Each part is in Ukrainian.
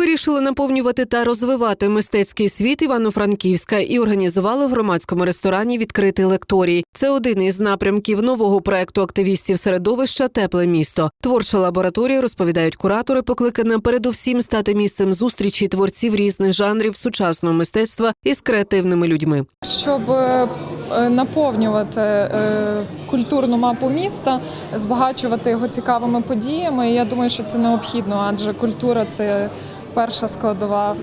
Вирішили наповнювати та розвивати мистецький світ Івано-Франківська і організували в громадському ресторані відкритий лекторій. Це один із напрямків нового проекту активістів середовища Тепле місто. Творча лабораторія розповідають куратори, покликана передусім стати місцем зустрічі творців різних жанрів сучасного мистецтва із креативними людьми. Щоб е, е, наповнювати е, культурну мапу міста, збагачувати його цікавими подіями. Я думаю, що це необхідно, адже культура це перша складова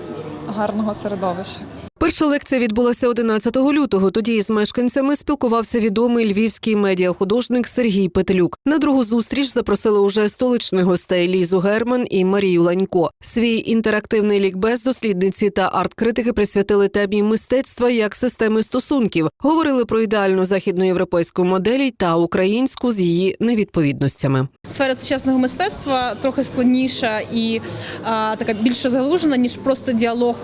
гарного середовища. Перша лекція відбулася 11 лютого. Тоді із мешканцями спілкувався відомий львівський медіахудожник Сергій Петлюк. На другу зустріч запросили уже столичних гостей Лізу Герман і Марію Ланько. Свій інтерактивний лікбез дослідниці та арт-критики присвятили темі мистецтва як системи стосунків. Говорили про ідеальну західноєвропейську модель та українську з її невідповідностями. Сфера сучасного мистецтва трохи складніша і а, така більш залужена, ніж просто діалог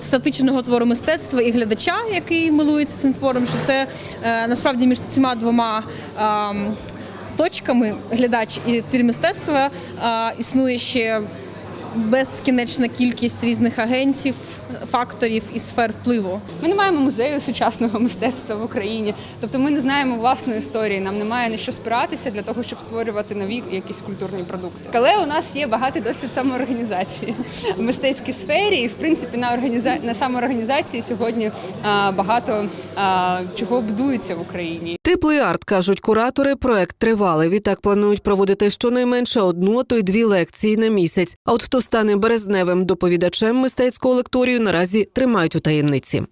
статичного твору мистецтва і глядача, який милується цим твором. Що це е, насправді між цими двома. Точками глядач і твір мистецтва а, існує ще безкінечна кількість різних агентів, факторів і сфер впливу. Ми не маємо музею сучасного мистецтва в Україні, тобто ми не знаємо власної історії. Нам немає на що спиратися для того, щоб створювати нові якісь культурні продукти. Але у нас є багатий досвід самоорганізації в мистецькій сфері, і в принципі на організа... на самоорганізації сьогодні а, багато а, чого будується в Україні. Теплий арт кажуть куратори. Проект тривалий. Відтак планують проводити щонайменше одну, то й дві лекції на місяць. А от хто стане березневим доповідачем мистецького лекторію, наразі тримають у таємниці.